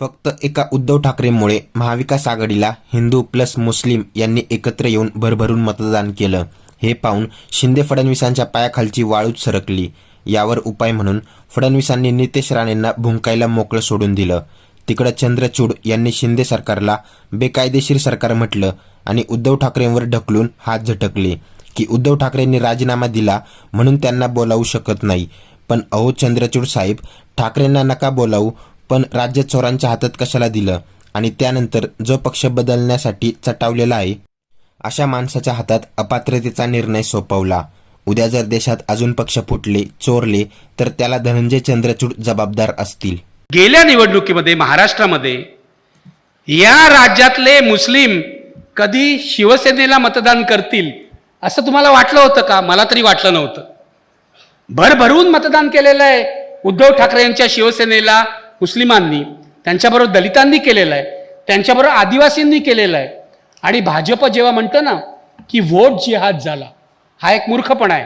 फक्त एका उद्धव ठाकरेंमुळे महाविकास आघाडीला हिंदू प्लस मुस्लिम यांनी एकत्र येऊन भरभरून मतदान केलं. हे पाहून शिंदे फडणवीसांच्या पायाखालची वाळूच सरकली. यावर उपाय म्हणून फडणवीसांनी नितेश राणेंना भुंकायला मोकळं सोडून दिलं. तिकडं चंद्रचूड यांनी शिंदे सरकारला बेकायदेशीर सरकार म्हटलं आणि उद्धव ठाकरेंवर ढकलून हात झटकले की उद्धव ठाकरेंनी राजीनामा दिला म्हणून त्यांना बोलावू शकत नाही. पण अहो चंद्रचूड साहेब ठाकरेंना नका बोलावू. पण राज्य चोरांच्या हातात कशाला दिलं? आणि त्यानंतर जो पक्ष बदलण्यासाठी चटावलेला आहे अशा माणसाच्या हातात अपात्रतेचा निर्णय सोपवला. उद्या जर देशात अजून पक्ष फुटले चोरले तर त्याला धनंजय चंद्रचूड जबाबदार असतील. गेल्या निवडणुकीमध्ये महाराष्ट्रामध्ये या राज्यातले मुस्लिम कधी शिवसेनेला मतदान करतील असं तुम्हाला वाटलं होतं का? मला तरी वाटलं नव्हतं. भरभरून मतदान केलेलं आहे. उद्धव ठाकरे यांच्या शिवसेनेला मुस्लिमांनी त्यांच्याबरोबर दलितांनी केलेलं आहे त्यांच्याबरोबर आदिवासींनी केलेलं आहे. आणि भाजप जेव्हा म्हणतं ना की वोट जिहाद झाला हा एक मूर्खपणा आहे.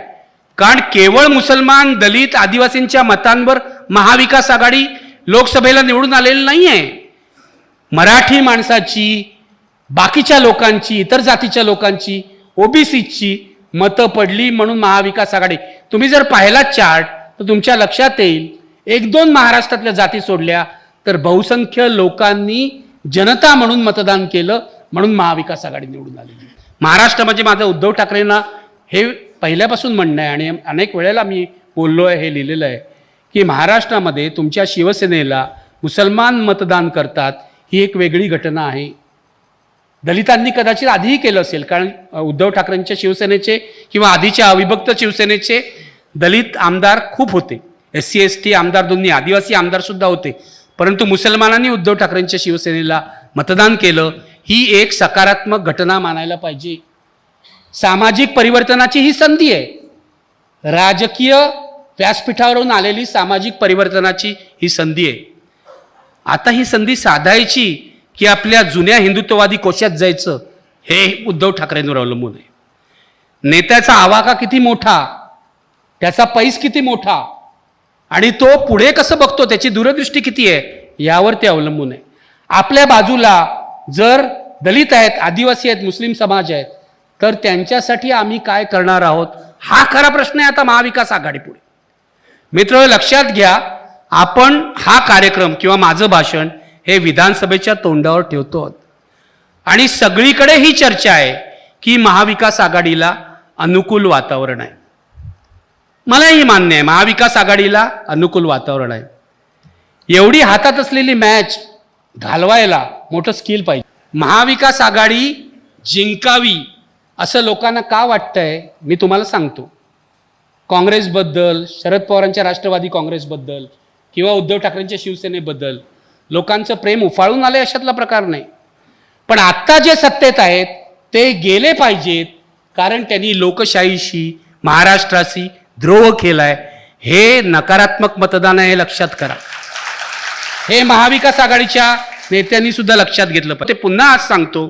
कारण केवळ मुसलमान दलित आदिवासींच्या मतांवर महाविकास आघाडी लोकसभेला निवडून आलेली नाही आहे मराठी माणसाची बाकीच्या लोकांची इतर जातीच्या लोकांची ओबीसीची मतं पडली म्हणून महाविकास आघाडी. तुम्ही जर पाहिला चार्ट तर तुमच्या लक्षात येईल एक दोन महाराष्ट्रातल्या जाती सोडल्या तर बहुसंख्य लोकांनी जनता म्हणून मतदान केलं म्हणून महाविकास आघाडी निवडून आली. महाराष्ट्र म्हणजे माझं उद्धव ठाकरेंना हे पहिल्यापासून म्हणणं आहे आणि अनेक वेळेला मी बोललो आहे हे लिहिलेलं आहे की महाराष्ट्रामध्ये तुमच्या शिवसेनेला मुसलमान मतदान करतात ही एक वेगळी घटना आहे. दलितांनी कदाचित आधीही केलं असेल कारण उद्धव ठाकरेंच्या शिवसेनेचे किंवा आधीच्या अविभक्त शिवसेनेचे दलित आमदार खूप होते. एस सी एस टी आमदार दोन्ही आदिवासी आमदारसुद्धा होते. परंतु मुसलमानांनी उद्धव ठाकरेंच्या शिवसेनेला मतदान केलं. ही एक सकारात्मक घटना मानायला पाहिजे. सामाजिक परिवर्तनाची ही संधी आहे. राजकीय व्यासपीठावरून आलेली सामाजिक परिवर्तनाची ही संधी आहे. आता ही संधी साधायची की आपल्या जुन्या हिंदुत्ववादी कोशात जायचं हे उद्धव ठाकरेंवर अवलंबून आहे. नेत्याचा आवाका किती मोठा त्याचा पैस किती मोठा आणि तो पुढे कसं बघतो त्याची दूरदृष्टी किती आहे यावर ते अवलंबून आहे. आपल्या बाजूला जर दलित आहेत आदिवासी आहेत मुस्लिम समाज आहेत तर त्यांच्यासाठी आम्ही काय करणार आहोत हा खरा प्रश्न आहे आता महाविकास आघाडी पुढे मित्र लक्षात घ्या आपण हा कार्यक्रम किंवा माझं भाषण हे विधानसभेच्या तोंडावर ठेवतो आहोत. आणि सगळीकडे ही चर्चा आहे की महाविकास आघाडीला अनुकूल वातावरण आहे. मलाही मान्य आहे महाविकास आघाडीला अनुकूल वातावरण आहे. एवढी हातात असलेली मॅच घालवायला मोठं स्किल पाहिजे. महाविकास आघाडी जिंकावी असं लोकांना का वाटतंय मी तुम्हाला सांगतो. काँग्रेसबद्दल शरद पवारांच्या राष्ट्रवादी काँग्रेसबद्दल किंवा उद्धव ठाकरेंच्या शिवसेनेबद्दल लोकांचं प्रेम उफाळून आलं अशातला प्रकार नाही. पण आत्ता जे सत्तेत आहेत ते गेले पाहिजेत कारण त्यांनी लोकशाहीशी महाराष्ट्राशी द्रोह केलाय हे नकारात्मक मतदान आहे लक्षात करा. हे महाविकास आघाडीच्या नेत्यांनी सुद्धा लक्षात घेतलं ते पुन्हा आज सांगतो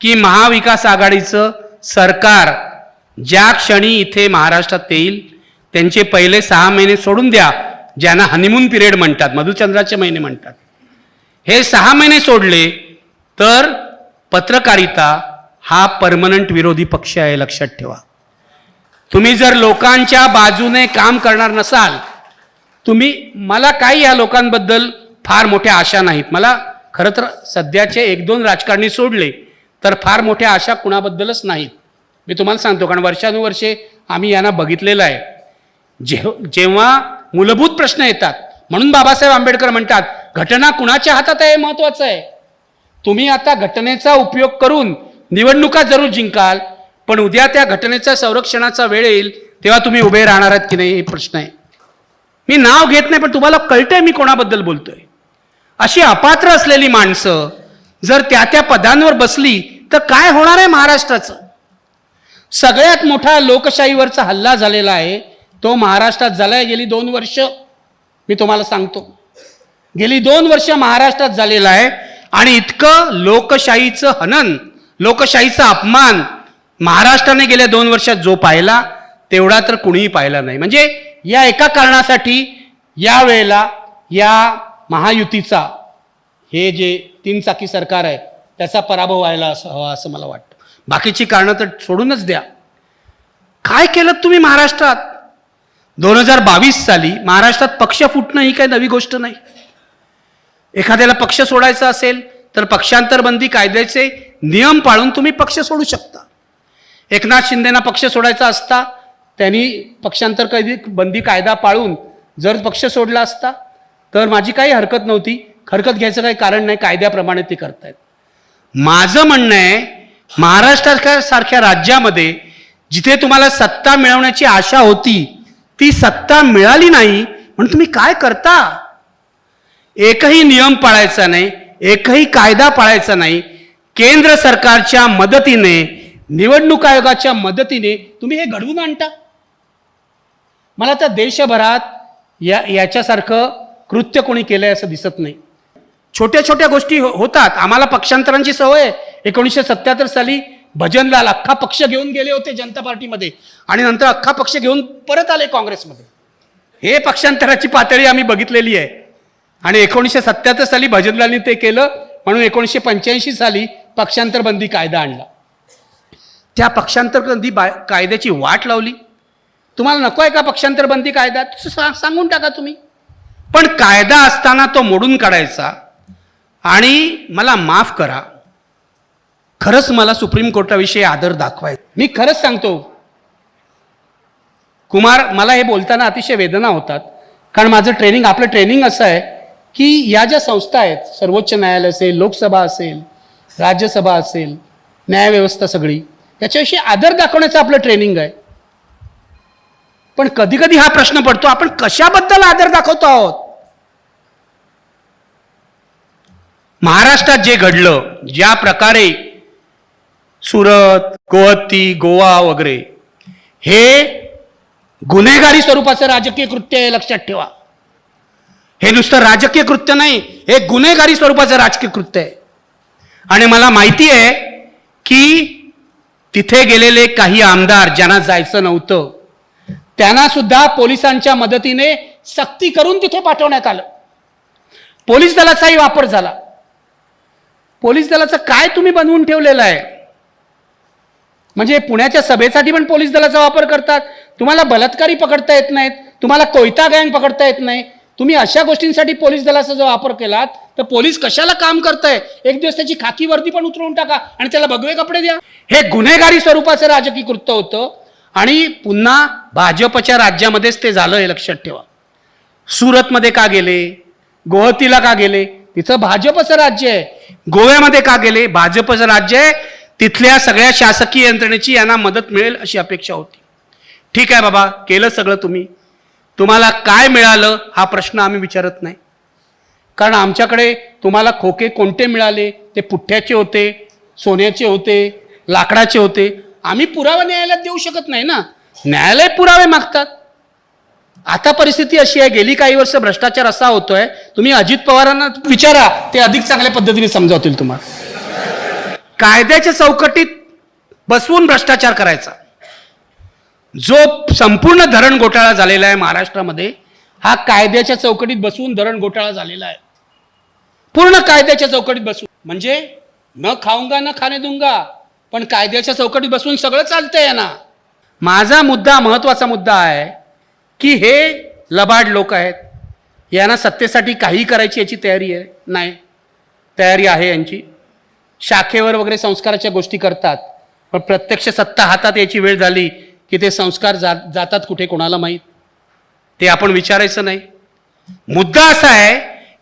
की महाविकास आघाडीचं सरकार ज्या क्षणी इथे महाराष्ट्रात येईल त्यांचे पहिले सहा महिने सोडून द्या ज्यांना हनीमून पिरियड म्हणतात मधुचंद्राचे महिने म्हणतात. हे सहा महिने सोडले तर पत्रकारिता हा परमनंट विरोधी पक्ष आहे लक्षात ठेवा. तुम्ही जर लोकांच्या बाजूने काम करणार नसाल तुम्ही मला काही या लोकांबद्दल फार मोठ्या आशा नाहीत. मला खरं तर सध्याचे एक दोन राजकारणी सोडले तर फार मोठ्या आशा कुणाबद्दलच नाहीत. मी तुम्हाला सांगतो कारण वर्षानुवर्षे आम्ही यांना बघितलेलं आहे. जेव जेव्हा मूलभूत प्रश्न येतात म्हणून बाबासाहेब आंबेडकर म्हणतात घटना कुणाच्या हातात आहे? हे महत्वाचं आहे. तुम्ही आता घटनेचा उपयोग करून निवडणुका जरूर जिंकाल पण उद्या त्या घटनेच्या संरक्षणाचा वेळ येईल तेव्हा तुम्ही उभे राहणार आहात की नाही हे प्रश्न आहे. मी नाव घेत नाही पण तुम्हाला कळतंय मी कोणाबद्दल बोलतोय. अशी अपात्र असलेली माणसं जर त्या त्या पदांवर बसली तर काय होणार आहे महाराष्ट्राचं? सगळ्यात मोठा लोकशाहीवरचा हल्ला झालेला आहे तो महाराष्ट्रात झालाय. गेली दोन वर्ष मी तुम्हाला सांगतो. गेली दोन वर्ष महाराष्ट्रात झालेला आहे आणि इतकं लोकशाहीचं हनन लोकशाहीचा अपमान महाराष्ट्राने गेल्या दोन वर्षात जो पाहिला तेवढा तर कुणीही पाहिला नाही. म्हणजे या एका कारणासाठी या वेळेला या महायुतीचा हे जे तीन चाकी सरकार आहे त्याचा पराभव व्हायला हवा असं मला वाटतं. बाकीची कारणं तर सोडूनच द्या. काय केलं तुम्ही महाराष्ट्रात? दोन हजार बावीस साली महाराष्ट्रात पक्ष फुटणं ही काही नवी गोष्ट नाही. एखाद्याला पक्ष सोडायचा असेल तर पक्षांतरबंदी कायद्याचे नियम पाळून तुम्ही पक्ष सोडू शकता. एकनाथ शिंदेना पक्ष सोडायचा असता त्यांनी पक्षांतर कैदी बंदी कायदा पाळून जर पक्ष सोडला असता तर माझी काही हरकत नव्हती. हरकत घ्यायचं काही कारण नाही कायद्याप्रमाणे ते करतायत. माझं म्हणणं आहे महाराष्ट्रासारख्या सारख्या राज्यामध्ये जिथे तुम्हाला सत्ता मिळवण्याची आशा होती ती सत्ता मिळाली नाही म्हणून तुम्ही काय करता? एकही नियम पाळायचा नाही एकही कायदा पाळायचा नाही केंद्र सरकारच्या मदतीने निवडणूक आयोगाच्या मदतीने तुम्ही हे घडवून आणता? मला तर देशभरात या याच्यासारखं कृत्य कोणी केलंय असं दिसत नाही. छोट्या छोट्या गोष्टी हो- होतात. आम्हाला पक्षांतरांची सवय एकोणीसशे सत्याहत्तर साली भजनलाल अख्खा पक्ष घेऊन गेले होते जनता पार्टीमध्ये. आणि नंतर अख्खा पक्ष घेऊन परत आले काँग्रेसमध्ये. हे पक्षांतराची पातळी आम्ही बघितलेली आहे. आणि एकोणीसशे सत्याहत्तर साली भजनलालनी ते केलं. म्हणून एकोणीसशे पंच्याऐंशी साली पक्षांतर बंदी कायदा आणला. त्या पक्षांतरबंदी बा कायद्याची वाट लावली. तुम्हाला नको आहे का पक्षांतर बंदी कायदा तसं सा- सांगून टाका तुम्ही. पण कायदा असताना तो मोडून काढायचा. आणि मला माफ करा. खरंच मला सुप्रीम कोर्टाविषयी आदर दाखवायचा. मी खरंच सांगतो. कुमार मला हे बोलताना अतिशय वेदना होतात. कारण माझं ट्रेनिंग आपलं ट्रेनिंग असं आहे की या ज्या संस्था आहेत सर्वोच्च न्यायालय असेल लोकसभा असेल राज्यसभा असेल न्यायव्यवस्था सगळी याच्याविषयी आदर दाखवण्याचं आपलं ट्रेनिंग आहे. पण कधी कधी हा प्रश्न पडतो आपण कशाबद्दल आदर दाखवतो आहोत? महाराष्ट्रात जे घडलं ज्या प्रकारे सुरत गोहत्ती गोवा वगैरे हे गुन्हेगारी स्वरूपाचं राजकीय कृत्य आहे लक्षात ठेवा. हे नुसतं राजकीय कृत्य नाही हे गुन्हेगारी स्वरूपाचं राजकीय कृत्य आहे. आणि मला माहिती आहे की तिथे गेलेले काही आमदार ज्यांना जायचं नव्हतं त्यांना सुद्धा पोलिसांच्या मदतीने सक्ती करून तिथे पाठवण्यात आलं. पोलीस दलाचाही वापर झाला. पोलीस दलाचं काय तुम्ही बनवून ठेवलेलं आहे? म्हणजे पुण्याच्या सभेसाठी पण पोलीस दलाचा वापर करतात? तुम्हाला बलात्कारी पकडता येत नाहीत तुम्हाला कोयता गँग पकडता येत नाही. तुम्ही अशा गोष्टींसाठी पोलीस दलाचा जर वापर केलात तर पोलीस कशाला काम करताय? एक दिवस त्याची खाकी वर्दी पण उतरवून टाका आणि त्याला भगवे कपडे द्या. हे गुन्हेगारी स्वरूपाचं राजकीय कृत्य होतं आणि पुन्हा भाजपच्या राज्यामध्येच ते झालं हे लक्षात ठेवा. सुरतमध्ये का गेले? गोहतीला का गेले? तिथं भाजपचं राज्य आहे. गोव्यामध्ये का गेले? भाजपचं राज्य आहे. तिथल्या सगळ्या शासकीय यंत्रणेची यांना मदत मिळेल अशी अपेक्षा होती. ठीक आहे बाबा केलं सगळं तुम्ही. तुम्हाला काय मिळालं हा प्रश्न आम्ही विचारत नाही. कारण आमच्याकडे तुम्हाला खोके कोणते मिळाले? ते पुठ्ठ्याचे होते सोन्याचे होते लाकडाचे होते. आम्ही पुरावा न्यायालयात देऊ शकत नाही ना. न्यायालय पुरावे मागतात. आता परिस्थिती अशी आहे गेली काही वर्ष भ्रष्टाचार असा होतोय. तुम्ही अजित पवारांना विचारा ते अधिक चांगल्या पद्धतीने समजावतील तुम्हाला. कायद्याच्या चौकटीत बसवून भ्रष्टाचार करायचा. जो संपूर्ण धरण घोटाळा झालेला आहे महाराष्ट्रामध्ये हा कायद्याच्या चौकटीत बसवून धरण घोटाळा झालेला आहे. पूर्ण कायद्याच्या चौकटीत बसून म्हणजे न खाऊंगा न खाणे दुंगा. पण कायद्याच्या चौकटीत बसून सगळं चालतंय ना. माझा मुद्दा महत्त्वाचा मुद्दा आहे की हे लबाड लोक आहेत. यांना सत्तेसाठी काही करायची याची तयारी आहे? नाही. तयारी आहे यांची. शाखेवर वगैरे संस्काराच्या गोष्टी करतात. पण प्रत्यक्ष सत्ता हातात याची वेळ झाली की ते संस्कार जा जातात कुठे कोणाला माहीत? ते आपण विचारायचं नाही. मुद्दा असा आहे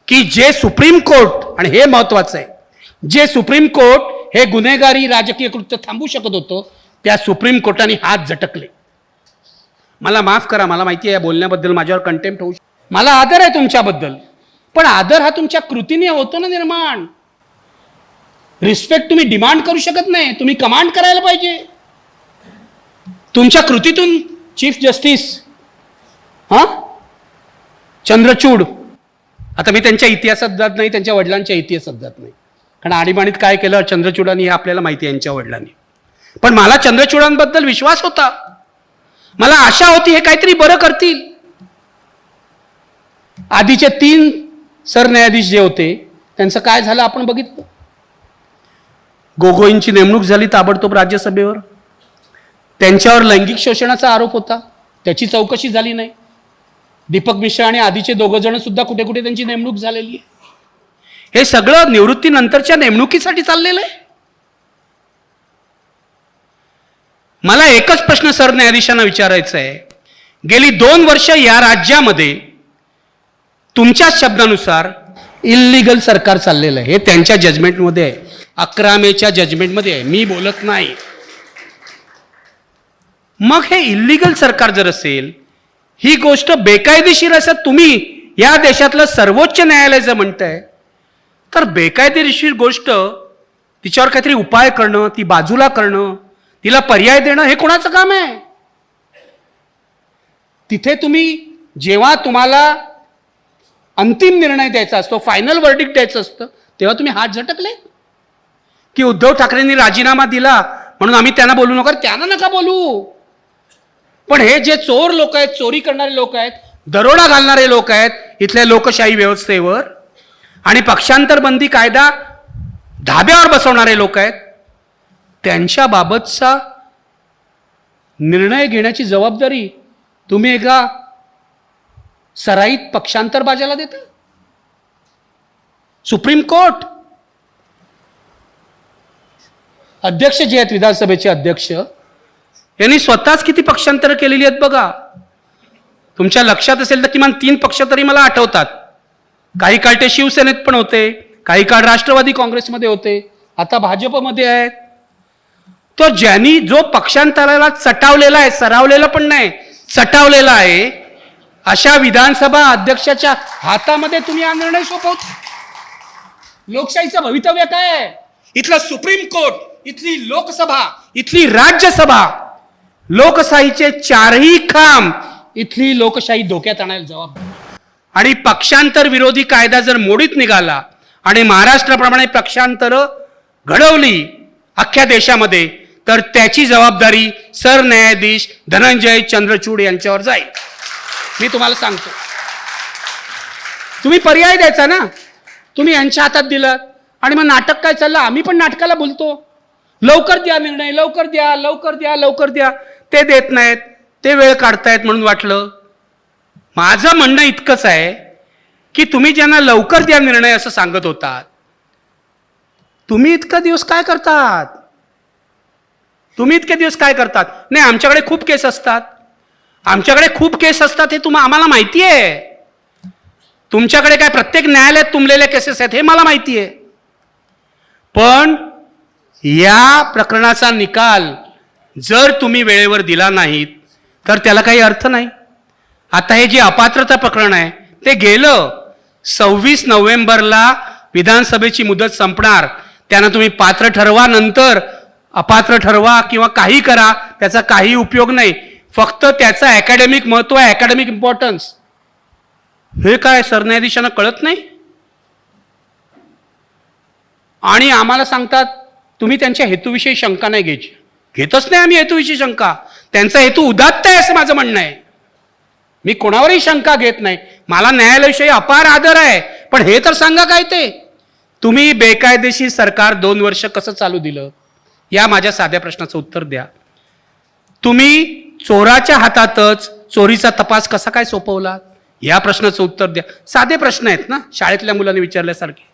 की जे सुप्रीम कोर्ट आणि हे महत्वाचं आहे जे सुप्रीम कोर्ट हे गुन्हेगारी राजकीय कृत्य थांबू शकत होतं त्या सुप्रीम कोर्टाने हात झटकले. मला माफ करा मला माहिती आहे या बोलण्याबद्दल माझ्यावर कंटेम्प्ट होऊ शक- मला आदर आहे तुमच्याबद्दल पण आदर हा तुमच्या कृतीने होतो ना निर्माण. रिस्पेक्ट तुम्ही डिमांड करू शकत नाही तुम्ही कमांड करायला पाहिजे. तुमच्या कृतीतून चीफ जस्टिस हां? चंद्रचूड. आता मी त्यांच्या इतिहासात जात नाही त्यांच्या वडिलांच्या इतिहासात जात नाही. कारण आणीबाणीत काय केलं? चंद्रचूडांनी हे आपल्याला माहिती यांच्या वडिलांनी. पण मला चंद्रचूडांबद्दल विश्वास होता. मला आशा होती हे काहीतरी बरं करतील. आधीचे तीन सरन्यायाधीश जे होते त्यांचं काय झालं आपण बघितलं? गोगोईंची नेमणूक झाली ताबडतोब राज्यसभेवर. त्यांच्यावर लैंगिक शोषणाचा आरोप होता. त्याची चौकशी झाली नाही. दीपक मिश्रा आणि आधीचे दोघं जण सुद्धा कुठे कुठे त्यांची नेमणूक झालेली आहे. हे सगळं निवृत्तीनंतरच्या नेमणुकीसाठी चाललेलं आहे? मला एकच प्रश्न सरन्यायाधीशांना विचारायचा आहे. गेली दोन वर्ष या राज्यामध्ये तुमच्याच शब्दानुसार इल्लिगल सरकार चाललेलं आहे. हे त्यांच्या जजमेंटमध्ये आहे. अकरा मेच्या जजमेंटमध्ये आहे. मी बोलत नाही. मग हे इल्लिगल सरकार जर असेल ही गोष्ट बेकायदेशीर असं तुम्ही या देशातलं सर्वोच्च न्यायालय जर म्हणतंय तर बेकायदेशीर गोष्ट तिच्यावर काहीतरी उपाय करणं ती बाजूला करणं तिला पर्याय देणं हे कोणाचं काम आहे? तिथे तुम्ही जेव्हा तुम्हाला अंतिम निर्णय द्यायचा असतो फायनल वर्डिक द्यायचं असतं तेव्हा तुम्ही हात झटकले? की उद्धव ठाकरेंनी राजीनामा दिला म्हणून आम्ही त्यांना बोलू नका त्यांना नका बोलू. पण हे जे चोर लोक आहेत चोरी करणारे लोक आहेत दरोडा घालणारे लोक आहेत इथल्या लोकशाही व्यवस्थेवर आणि पक्षांतर बंदी कायदा धाब्यावर बसवणारे लोक आहेत त्यांच्या बाबतचा निर्णय घेण्याची जबाबदारी तुम्ही एका सराईत पक्षांतर बाजायला देता? Supreme court? अध्यक्ष जे आहेत विधानसभेचे अध्यक्ष यांनी स्वतःच किती पक्षांतर केलेली आहेत बघा. तुमच्या लक्षात असेल तर किमान तीन पक्ष तरी मला आठवतात. काही काळ ते शिवसेनेत पण होते काही काळ राष्ट्रवादी काँग्रेसमध्ये होते आता भाजपमध्ये आहेत. तो ज्यांनी जो पक्षांतराला चटावलेला आहे सरावलेला पण नाही चटावलेला आहे अशा विधानसभा अध्यक्षाच्या हातामध्ये तुम्ही हा निर्णय सोपवत लोकशाहीचं भवितव्य काय आहे? इथलं सुप्रीम कोर्ट इथली लोकसभा इथली राज्यसभा लोकशाहीचे चारही काम इथली लोकशाही धोक्यात आणायला जबाबदार. आणि पक्षांतर विरोधी कायदा जर मोडीत निघाला आणि महाराष्ट्राप्रमाणे पक्षांतर घडवली अख्ख्या देशामध्ये तर त्याची जबाबदारी सरन्यायाधीश धनंजय चंद्रचूड यांच्यावर जाईल. मी तुम्हाला सांगतो. तुम्ही पर्याय द्यायचा ना? तुम्ही यांच्या हातात दिलं आणि मग नाटक काय चाललं? आम्ही पण नाटकाला बोलतो. लवकर द्या निर्णय लवकर द्या लवकर द्या लवकर द्या. ते देत नाहीत ते वेळ काढतायत म्हणून वाटलं. माझं म्हणणं इतकंच आहे की तुम्ही ज्यांना लवकर द्या निर्णय असं सांगत होतात तुम्ही इतका दिवस काय करतात? तुम्ही इतके दिवस काय करतात? नाही आमच्याकडे खूप केस असतात. आमच्याकडे खूप केस असतात हे तुम्हाला आम्हाला माहिती आहे. तुमच्याकडे काय प्रत्येक न्यायालयात तुंबलेल्या केसेस आहेत हे मला माहिती आहे. पण या प्रकरणाचा निकाल जर तुम्ही वेळेवर दिला नाहीत तर त्याला काही अर्थ नाही. आता हे जे अपात्रता प्रकरण आहे ते गेलं. सव्वीस नोव्हेंबरला विधानसभेची मुदत संपणार. त्यांना तुम्ही पात्र ठरवा नंतर अपात्र ठरवा किंवा काही करा त्याचा काही उपयोग नाही. फक्त त्याचा अकॅडमिक महत्त्व आहे अकॅडमिक इम्पॉर्टन्स हे काय सरन्यायाधीशांना कळत नाही? आणि आम्हाला सांगतात तुम्ही त्यांच्या हेतूविषयी शंका नाही घ्यायची. घेतच नाही आम्ही हेतूविषयी शंका. त्यांचा हेतू उदात्त आहे असं माझं म्हणणं आहे. मी कोणावरही शंका घेत नाही. मला न्यायालयाविषयी अपार आदर आहे. पण हे तर सांगा काय ते? तुम्ही बेकायदेशीर सरकार दोन वर्ष कसं चालू दिलं? या माझ्या साध्या प्रश्नाचं उत्तर द्या. तुम्ही चोराच्या हातातच चोरीचा तपास कसा काय सोपवला? या प्रश्नाचं उत्तर द्या. साधे प्रश्न आहेत ना? शाळेतल्या मुलांनी विचारल्यासारखे.